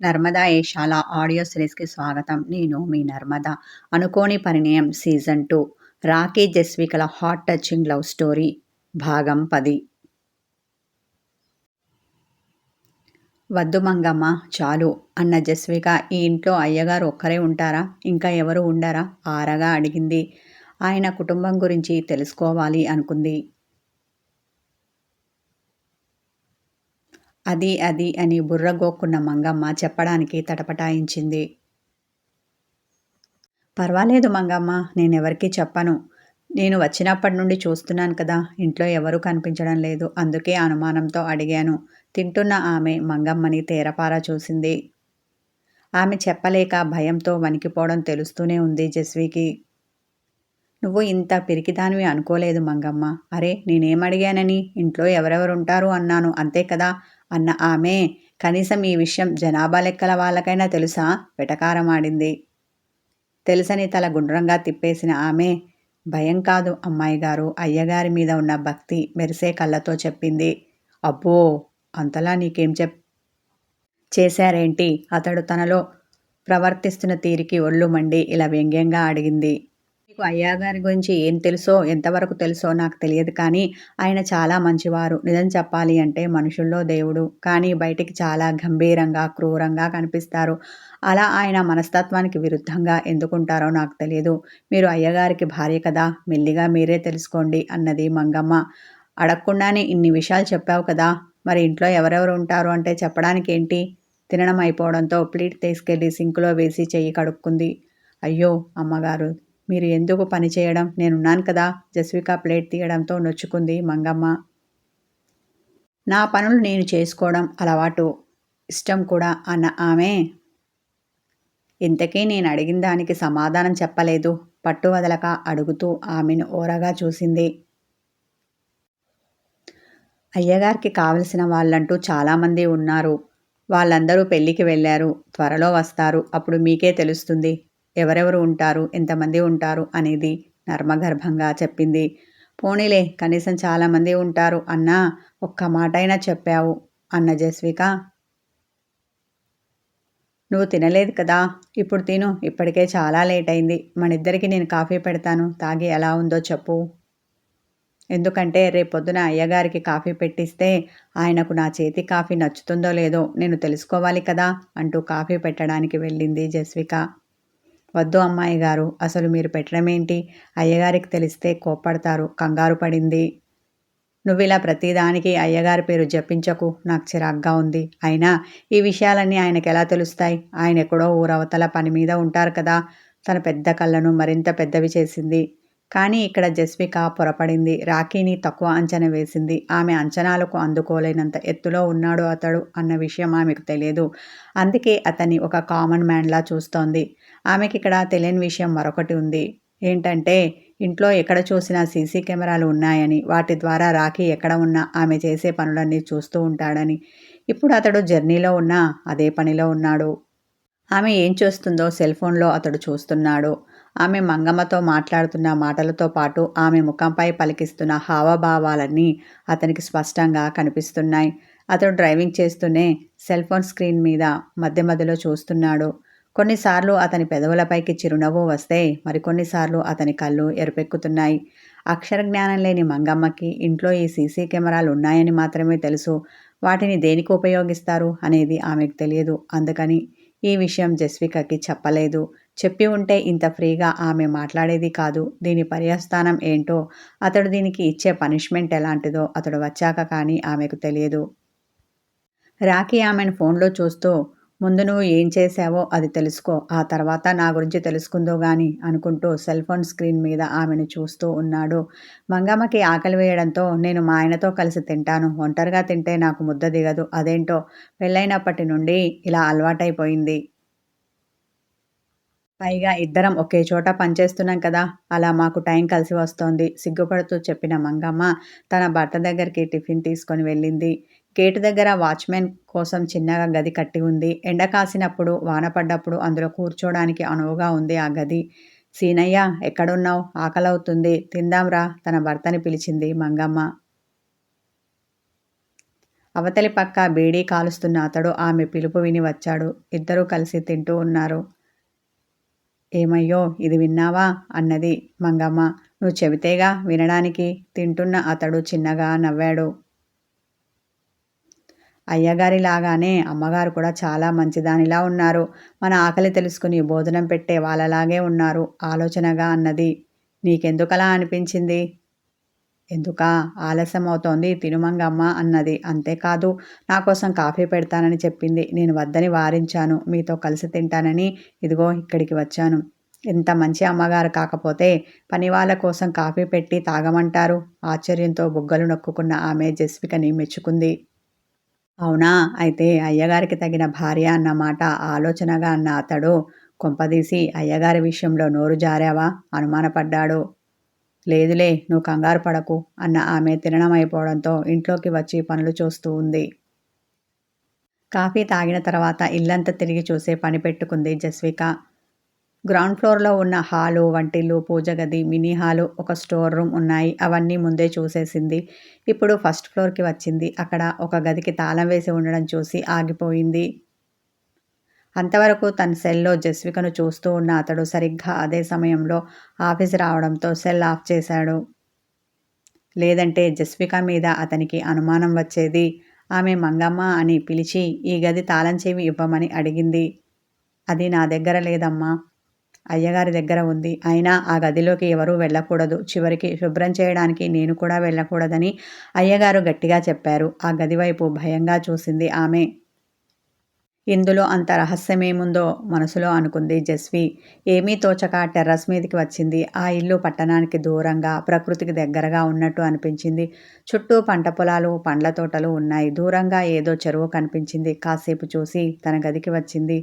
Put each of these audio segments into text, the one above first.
Narmada Eshala audio సిరీస్‌కి స్వాగతం. నేను మీ నర్మదా 'అనుకోని పరిణయం' సీజన్ టూ రాఖీ, జస్వికల హాట్ టచింగ్ లవ్ స్టోరీ భాగం పది. వద్దు మంగమ్మ చాలు అన్న జస్విక ఈ ఇంట్లో అయ్యగారు ఒక్కరే ఉంటారా? ఇంకా ఎవరు ఉండరా? ఆరగా అడిగింది. ఆయన కుటుంబం గురించి తెలుసుకోవాలి అనుకుంది. అది అది అని బుర్రగోక్కున్న మంగమ్మ చెప్పడానికి తటపటాయించింది. పర్వాలేదు మంగమ్మ నేనెవరికీ చెప్పను. నేను వచ్చినప్పటి నుండి చూస్తున్నాను కదా ఇంట్లో ఎవరూ కనిపించడం లేదు. అందుకే అనుమానంతో అడిగాను. తింటున్న ఆమె మంగమ్మని తేరపారా చూసింది. ఆమె చెప్పలేక భయంతో వణికిపోవడం తెలుస్తూనే ఉంది జస్వికి. నువ్వు ఇంత పిరికిదానివి అనుకోలేదు మంగమ్మ. అరే నేనేమడిగానని? ఇంట్లో ఎవరెవరుంటారు అన్నాను అంతే కదా అన్న ఆమె కనీసం ఈ విషయం జనాభా లెక్కల వాళ్ళకైనా తెలుసా? వెటకారమాడింది. తెలుసని తల గుండ్రంగా తిప్పేసిన ఆమె భయం కాదు అమ్మాయి గారు అయ్యగారి మీద ఉన్న భక్తి మెరిసే కళ్ళతో చెప్పింది. అబ్బో అంతలా నీకేం చెప్ చేశారేంటి? అతడు తనలో ప్రవర్తిస్తున్న తీరికి ఒళ్ళు మండి ఇలా వ్యంగ్యంగా అడిగింది. నీకు అయ్యగారి గురించి ఏం తెలుసో ఎంతవరకు తెలుసో నాకు తెలియదు కానీ ఆయన చాలా మంచివారు. నిజం చెప్పాలి అంటే మనుషుల్లో దేవుడు. కానీ బయటికి చాలా గంభీరంగా, క్రూరంగా కనిపిస్తారు. అలా ఆయన మనస్తత్వానికి విరుద్ధంగా ఎందుకుంటారో నాకు తెలియదు. మీరు అయ్యగారికి భార్య కదా మెల్లిగా మీరే తెలుసుకోండి అన్నది మంగమ్మ. అడక్కుండానే ఇన్ని విషయాలు చెప్పావు కదా మరి ఇంట్లో ఎవరెవరు ఉంటారు అంటే చెప్పడానికి ఏంటి తినడం అయిపోవడంతో ప్లేట్ తీసుకెళ్ళి సింకులో వేసి చెయ్యి కడుక్కుంది. అయ్యో అమ్మగారు మీరు ఎందుకు పని చేయడం? నేనున్నాను కదా జస్విక ప్లేట్ తీయడంతో నొచ్చుకుంది మంగమ్మ. నా పనులు నేను చేసుకోవడం అలవాటు. ఇష్టం కూడా అన్న ఆమె ఇంతకీ నేను అడిగిన దానికి సమాధానం చెప్పలేదు. పట్టు వదలక అడుగుతూ ఆమెను ఓరగా చూసింది. అయ్యగారికి కావలసిన వాళ్ళంటూ చాలామంది ఉన్నారు. వాళ్ళందరూ పెళ్ళికి వెళ్ళారు. త్వరలో వస్తారు. అప్పుడు మీకే తెలుస్తుంది. ఎవరెవరు ఉంటారు? ఎంతమంది ఉంటారు? అనేది నర్మగర్భంగా చెప్పింది. పోనీలే కనీసం చాలామంది ఉంటారు అన్నా ఒక్క మాటైనా చెప్పావు అన్న జస్విక. నువ్వు తినలేదు కదా ఇప్పుడు తిను ఇప్పటికే చాలా లేట్ అయింది. మనిద్దరికి నేను కాఫీ పెడతాను తాగి ఎలా ఉందో చెప్పు. ఎందుకంటే రేపొద్దున అయ్యగారికి కాఫీ పెట్టిస్తే ఆయనకు నా చేతి కాఫీ నచ్చుతుందో లేదో నేను తెలుసుకోవాలి కదా అంటూ కాఫీ పెట్టడానికి వెళ్ళింది జస్విక. వద్దు అమ్మాయి గారు అసలు మీరు పెట్టడమేంటి? అయ్యగారికి తెలిస్తే కోప్పడతారు కంగారు పడింది. నువ్విలా ప్రతిదానికి అయ్యగారి పేరు జపించకు నాకు చిరాగ్గా ఉంది. అయినా ఈ విషయాలన్నీ ఆయనకెలా తెలుస్తాయి? ఆయన ఎక్కడో ఊరవతల పని మీద ఉంటారు కదా తన పెద్ద కళ్ళను మరింత పెద్దవి చేసింది. కానీ ఇక్కడ జస్విక పొరపడింది. రాఖీని తక్కువ అంచనా వేసింది. ఆమె అంచనాలకు అందుకోలేనంత ఎత్తులో ఉన్నాడు అతడు అన్న విషయం ఆమెకు తెలియదు. అందుకే అతన్ని ఒక కామన్ మ్యాన్‌లా చూస్తోంది. ఆమెకి ఇక్కడ తెలియని విషయం మరొకటి ఉంది. ఏంటంటే ఇంట్లో ఎక్కడ చూసినా సీసీ కెమెరాలు ఉన్నాయని, వాటి ద్వారా రాఖీ ఎక్కడ ఉన్నా ఆమె చేసే పనులన్నీ చూస్తూ ఉంటాడని. ఇప్పుడు అతడు జర్నీలో ఉన్నా అదే పనిలో ఉన్నాడు. ఆమె ఏం చేస్తుందో సెల్‌ఫోన్‌లో అతడు చూస్తున్నాడు. ఆమె మంగమ్మతో మాట్లాడుతున్న మాటలతో పాటు ఆమె ముఖంపై పలికిస్తున్న హావభావాలన్నీ అతనికి స్పష్టంగా కనిపిస్తున్నాయి. అతడు డ్రైవింగ్ చేస్తూనే సెల్ ఫోన్ స్క్రీన్ మీద మధ్య మధ్యలో చూస్తున్నాడు. కొన్నిసార్లు అతని పెదవులపైకి చిరునవ్వు వస్తే మరికొన్నిసార్లు అతని కళ్ళు ఎరుపెక్కుతున్నాయి. అక్షర జ్ఞానం లేని మంగమ్మకి ఇంట్లో ఈ సీసీ కెమెరాలు ఉన్నాయని మాత్రమే తెలుసు. వాటిని దేనికి ఉపయోగిస్తారు అనేది ఆమెకు తెలియదు. అందుకని ఈ విషయం జస్వికకి చెప్పలేదు. చెప్పి ఉంటే ఇంత ఫ్రీగా ఆమె మాట్లాడేది కాదు. దీని పర్యస్థానం ఏంటో, అతడు దీనికి ఇచ్చే పనిష్మెంట్ ఎలాంటిదో అతడు వచ్చాక కానీ ఆమెకు తెలియదు. రాఖీ ఆమెను ఫోన్‌లో చూస్తూ ముందు నువ్వు ఏం చేశావో అది తెలుసుకో. ఆ తర్వాత నా గురించి తెలుసుకుందో గాని అనుకుంటూ సెల్ ఫోన్ స్క్రీన్ మీద ఆమెను చూస్తూ ఉన్నాడు. మంగమ్మకి ఆకలి వేయడంతో నేను మా ఆయనతో కలిసి తింటాను. ఒంటరిగా తింటే నాకు ముద్ద దిగదు. అదేంటో పెళ్ళైనప్పటి నుండి ఇలా అలవాటైపోయింది. పైగా ఇద్దరం ఒకే చోట పనిచేస్తున్నాం కదా! అలా మాకు టైం కలిసి వస్తోంది సిగ్గుపడుతూ చెప్పిన మంగమ్మ తన భర్త దగ్గరికి టిఫిన్ తీసుకొని వెళ్ళింది. గేటు దగ్గర వాచ్‌మెన్ కోసం చిన్నగా గది కట్టి ఉంది. ఎండ కాసినప్పుడు, వాన పడ్డప్పుడు అందులో కూర్చోడానికి అనువుగా ఉంది ఆ గది. సీనయ్య ఎక్కడున్నావు ఆకలవుతుంది. తిందాంరా తన భర్తని పిలిచింది మంగమ్మ. అవతలి పక్క బీడీ కాలుస్తున్న అతడు ఆమె పిలుపు విని వచ్చాడు ఇద్దరూ కలిసి తింటూ ఉన్నారు ఏమయ్యో ఇది విన్నావా? అన్నది మంగమ్మ. నువ్వు చెబితేగా వినడానికి తింటున్న అతడు చిన్నగా నవ్వాడు. అయ్యగారి లాగానే అమ్మగారు కూడా చాలా మంచిదానిలా ఉన్నారు. మన ఆకలి తెలుసుకుని భోజనం పెట్టే వాళ్ళలాగే ఉన్నారు. ఆలోచనగా అన్నది. నీకెందుకలా అనిపించింది? ఎందుక? ఆలస్యం అవుతోంది తినుమంగమ్మ అన్నది. అంతేకాదు నా కోసం కాఫీ పెడతానని చెప్పింది. నేను వద్దని వారించాను. మీతో కలిసి తింటానని ఇదిగో ఇక్కడికి వచ్చాను. ఎంత మంచి అమ్మగారు కాకపోతే పని వాళ్ళ కోసం కాఫీ పెట్టి తాగమంటారు? ఆశ్చర్యంతో బుగ్గలు నొక్కుకున్న ఆమె జస్వికని మెచ్చుకుంది. అవునా? అయితే అయ్యగారికి తగిన భార్య అన్నమాట ఆలోచనగా అన్న అతడు కొంపదీసి అయ్యగారి విషయంలో నోరు జారావా? అనుమానపడ్డాడు. లేదులే నువ్వు కంగారు పడకు అన్న ఆమె తినడం అయిపోవడంతో ఇంట్లోకి వచ్చి పనులు చూస్తూ ఉంది. కాఫీ తాగిన తర్వాత ఇల్లంతా తిరిగి చూసే పని పెట్టుకుంది జస్విక. గ్రౌండ్ ఫ్లోర్లో ఉన్న హాలు వంటిల్లు పూజ గది మినీ హాలు ఒక స్టోర్ రూమ్ ఉన్నాయి. అవన్నీ ముందే చూసేసింది. ఇప్పుడు ఫస్ట్ ఫ్లోర్కి వచ్చింది. అక్కడ ఒక గదికి తాళం వేసి ఉండడం చూసి ఆగిపోయింది. అంతవరకు తన సెల్లో జస్వికను చూస్తూ ఉన్న అతడు సరిగ్గా అదే సమయంలో ఆఫీస్ రావడంతో సెల్ ఆఫ్ చేశాడు. లేదంటే జస్విక మీద అతనికి అనుమానం వచ్చేది ఆమె మంగమ్మ అని పిలిచి ఈ గది తాళం చెవి ఇవ్వమని అడిగింది. అది నా దగ్గర లేదమ్మా. అయ్యగారి దగ్గర ఉంది. అయినా ఆ గదిలోకి ఎవరూ వెళ్ళకూడదు. చివరికి శుభ్రం చేయడానికి నేను కూడా వెళ్ళకూడదని అయ్యగారు గట్టిగా చెప్పారు. ఆ గది వైపు భయంగా చూసింది ఆమె. ఇందులో అంత రహస్యమేముందో మనసులో అనుకుంది జస్వి. ఏమీ తోచక టెర్రస్ మీదకి వచ్చింది. ఆ ఇల్లు పట్టణానికి దూరంగా ప్రకృతికి దగ్గరగా ఉన్నట్టు అనిపించింది. చుట్టూ పంట పొలాలు పండ్ల తోటలు ఉన్నాయి. దూరంగా ఏదో చెరువు కనిపించింది. కాసేపు చూసి తన గదికి వచ్చింది.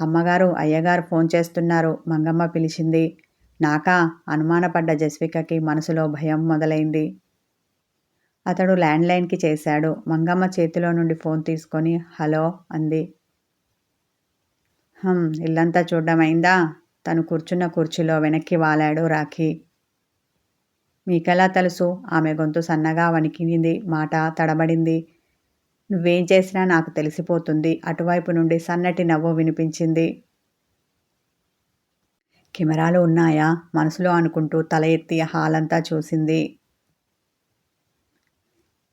అమ్మగారు అయ్యగారు ఫోన్ చేస్తున్నారు. మంగమ్మ పిలిచింది. నాకా అనుమానపడ్డ జస్వికకి మనసులో భయం మొదలైంది. అతడు ల్యాండ్లైన్కి చేశాడు. మంగమ్మ చేతిలో నుండి ఫోన్ తీసుకొని హలో అంది. హం ఇల్లంతా చూడ్డమైందా తను కూర్చున్న కుర్చీలో వెనక్కి వాలాడు రాఖీ. మీకెలా తెలుసు? ఆమె గొంతు సన్నగా వణికింది మాట తడబడింది. నువ్వేం చేసినా నాకు తెలిసిపోతుంది. అటువైపు నుండి సన్నటి నవ్వు వినిపించింది. కెమెరాలు ఉన్నాయా? మనసులో అనుకుంటూ తల ఎత్తి హాలంతా చూసింది.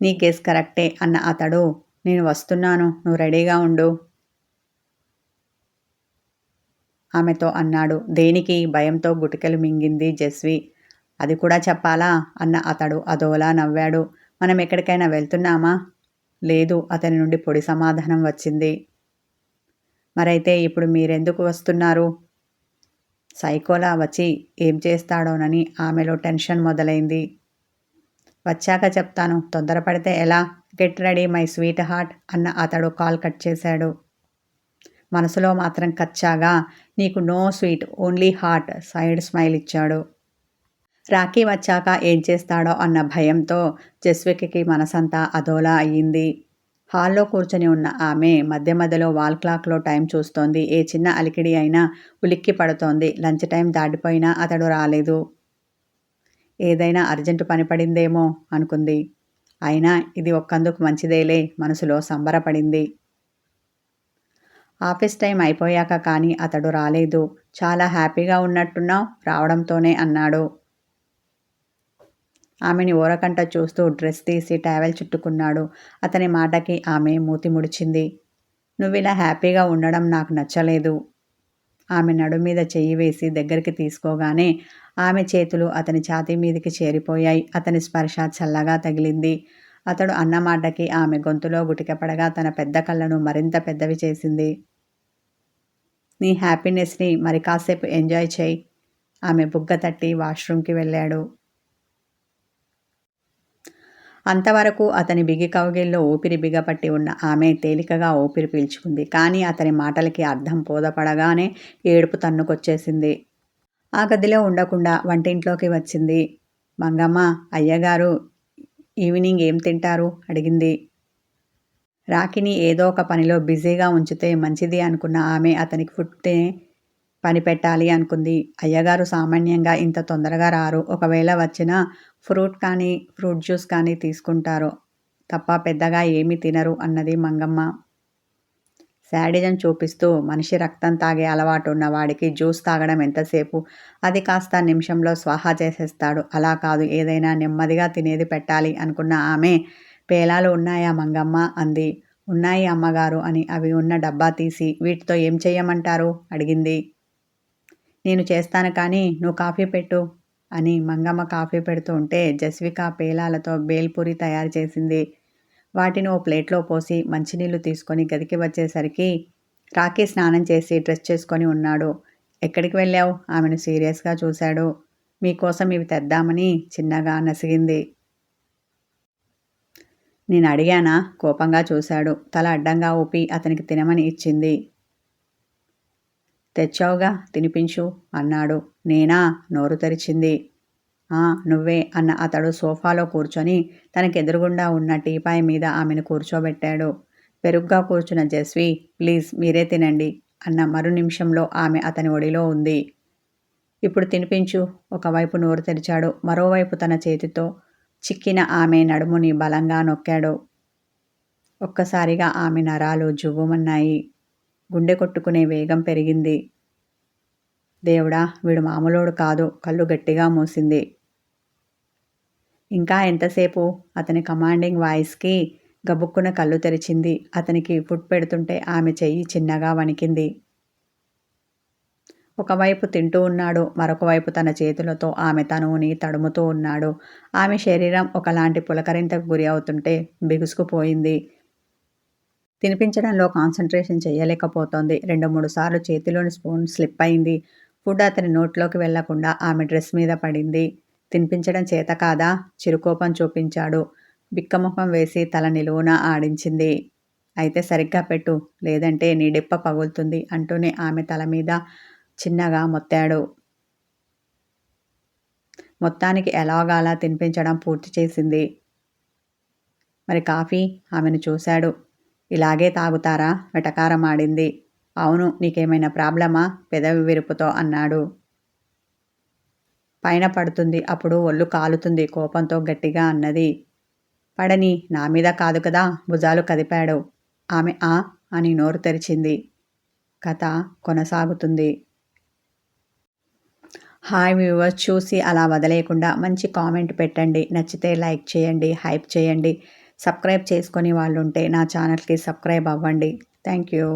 నీ కేస్ కరెక్టే అన్న అతడు. నేను వస్తున్నాను. నువ్వు రెడీగా ఉండు. ఆమెతో అన్నాడు. దేనికి? భయంతో గుటికలు మింగింది జస్వి. అది కూడా చెప్పాలా? అన్న అతడు అదోలా నవ్వాడు. మనం ఎక్కడికైనా వెళ్తున్నామా? లేదు. అతని నుండి పొడి సమాధానం వచ్చింది. మరైతే ఇప్పుడు మీరెందుకు వస్తున్నారు? సైకోలా వచ్చి ఏం చేస్తాడోనని ఆమెలో టెన్షన్ మొదలైంది. వచ్చాక చెప్తాను. తొందరపడితే ఎలా? Get ready my sweet heart అన్న అతడు కాల్ కట్ చేశాడు. మనసులో మాత్రం కచ్చాగా నీకు no sweet only heart side smile ఇచ్చాడు. రాఖీ వచ్చాక ఏం చేస్తాడో అన్న భయంతో జస్విక్కి మనసంతా అదోలా అయ్యింది. హాల్లో కూర్చొని ఉన్న ఆమె మధ్య మధ్యలో వాల్ క్లాక్లో టైం చూస్తోంది. ఏ చిన్న అలికిడి అయినా ఉలిక్కి పడుతోంది. లంచ్ టైం దాటిపోయినా అతడు రాలేదు. ఏదైనా అర్జెంటు పని పడిందేమో అనుకుంది. అయినా ఇది ఒక్కందుకు మంచిదేలే మనసులో సంబరపడింది. ఆఫీస్ టైం అయిపోయాక కానీ అతడు రాలేదు. చాలా హ్యాపీగా ఉన్నట్టున్నావు రావడంతోనే అన్నాడు. ఆమెని ఓరకంట చూస్తూ డ్రెస్ తీసి ట్రావెల్ చుట్టుకున్నాడు. అతని మాటకి ఆమె మూతి ముడిచింది. నువ్వు ఇలా హ్యాపీగా ఉండడం నాకు నచ్చలేదు. ఆమె నడు మీద చెయ్యి వేసి దగ్గరికి తీసుకోగానే ఆమె చేతులు అతని ఛాతీ మీదకి చేరిపోయాయి. అతని స్పర్శ చల్లగా తగిలింది. అతడు అన్నమాటకి ఆమె గొంతులో గుటికపడగా తన పెద్ద కళ్ళను మరింత పెద్దవి చేసింది. నీ హ్యాపీనెస్ని మరి కాసేపు ఎంజాయ్ చేయి ఆమె బుగ్గ తట్టి వాష్రూమ్కి వెళ్ళాడు. అంతవరకు అతని బిగి కౌగిల్లో ఊపిరి బిగపట్టి ఉన్న ఆమె తేలికగా ఊపిరి పీల్చుకుంది కానీ అతని మాటలకి అర్థం పోదపడగానే ఏడుపు తన్నుకొచ్చేసింది. ఆ గదిలో ఉండకుండా వంటింట్లోకి వచ్చింది. మంగమ్మ అయ్యగారు ఈవినింగ్ ఏం తింటారు? అడిగింది. రాఖీని ఏదో ఒక పనిలో బిజీగా ఉంచితే మంచిది అనుకున్న ఆమె అతనికి ఫుడ్ పని పెట్టాలి అనుకుంది. అయ్యగారు సామాన్యంగా ఇంత తొందరగా రారు. ఒకవేళ వచ్చినా ఫ్రూట్ కానీ ఫ్రూట్ జ్యూస్ కానీ తీసుకుంటారు. తప్ప పెద్దగా ఏమీ తినరు అన్నది మంగమ్మ. శాడిజం చూపిస్తూ మనిషి రక్తం తాగే అలవాటు ఉన్న వాడికి జ్యూస్ తాగడం ఎంతసేపు? అది కాస్త నిమిషంలో స్వాహా చేసేస్తాడు. అలా కాదు. ఏదైనా నెమ్మదిగా తినేది పెట్టాలి అనుకున్న ఆమె పేలాలు ఉన్నాయా మంగమ్మ? అంది. ఉన్నాయి అమ్మగారు అని అవి ఉన్న డబ్బా తీసి వీటితో ఏం చెయ్యమంటారు? అడిగింది. నేను చేస్తాను కానీ నువ్వు కాఫీ పెట్టు అని మంగమ్మ కాఫీ పెడుతూ ఉంటే జస్విక పేలాలతో బేల్పూరి తయారు చేసింది. వాటిని ఓ ప్లేట్లో పోసి మంచినీళ్ళు తీసుకొని గదికి వచ్చేసరికి రాకీ స్నానం చేసి డ్రెస్ చేసుకొని ఉన్నాడు. ఎక్కడికి వెళ్ళావు? ఆమెను సీరియస్గా చూశాడు. మీకోసం ఇవి తెద్దామని చిన్నగా నసిగింది. నేను అడిగానా? కోపంగా చూశాడు. తల అడ్డంగా ఊపి అతనికి తినమని ఇచ్చింది. తెచ్చావుగా తినిపించు అన్నాడు. నేనా? నోరు తెరిచింది. నువ్వే అన్న అతడు సోఫాలో కూర్చొని తనకెదురుగుండా ఉన్న టీపాయ్ మీద ఆమెను కూర్చోబెట్టాడు. పెరుగ్గా కూర్చున్న జస్వి ప్లీజ్ మీరే తినండి అన్న మరు నిమిషంలో ఆమె అతని ఒడిలో ఉంది. ఇప్పుడు తినిపించు. ఒకవైపు నోరు తెరిచాడు. మరోవైపు తన చేతితో చిక్కిన ఆమె నడుముని బలంగా నొక్కాడు. ఒక్కసారిగా ఆమె నరాలు జువ్వుమన్నాయి. గుండె కొట్టుకునే వేగం పెరిగింది. దేవుడా వీడు మామూలోడు కాదు. కళ్ళు గట్టిగా మూసింది. ఇంకా ఎంతసేపు? అతని కమాండింగ్ వాయిస్కి గబుక్కున కళ్ళు తెరిచింది. అతనికి ఫుడ్ పెడుతుంటే ఆమె చెయ్యి చిన్నగా వణికింది. ఒకవైపు తింటూ ఉన్నాడు. మరొక వైపు తన చేతులతో ఆమె తనువుని తడుముతూ ఉన్నాడు. ఆమె శరీరం ఒకలాంటి పులకరింతకు గురి అవుతుంటే బిగుసుకుపోయింది. తినిపించడంలో కాన్సన్ట్రేషన్ చేయలేకపోతోంది. రెండు మూడు సార్లు చేతిలోని స్పూన్ స్లిప్ అయింది. ఫుడ్ అతని నోట్లోకి వెళ్ళకుండా ఆమె డ్రెస్ మీద పడింది. తినిపించడం చేత కాదా? చిరుకోపం చూపించాడు. బిక్కముఖం వేసి తల నిలువున ఆడించింది. అయితే సరిగ్గా పెట్టు లేదంటే నీ డిప్ప పగులుతుంది అంటూనే ఆమె తల మీద చిన్నగా మొత్తాడు. మొత్తానికి ఎలాగాలా తినిపించడం పూర్తి చేసింది? మరి కాఫీ? ఆమెను చూశాడు. ఇలాగే తాగుతారా? వెటకారం ఆడింది. అవును నీకేమైనా ప్రాబ్లమా? పెదవి విరుపుతో అన్నాడు. పైన పడుతుంది. అప్పుడు ఒళ్ళు కాలుతుంది. కోపంతో గట్టిగా అన్నది. పడని నా మీద కాదు కదా భుజాలు కదిపాడు. ఆమె ఆ అని నోరు తెరిచింది. కథ కొనసాగుతుంది. హాయ్ వ్యూవర్స్ చూసి అలా వదిలేయకుండా మంచి కామెంట్ పెట్టండి. నచ్చితే లైక్ చేయండి హైప్ చేయండి. సబ్స్క్రైబ్ చేసుకొని వాళ్ళు ఉంటే నా ఛానల్కి సబ్స్క్రైబ్ అవ్వండి. Thank you.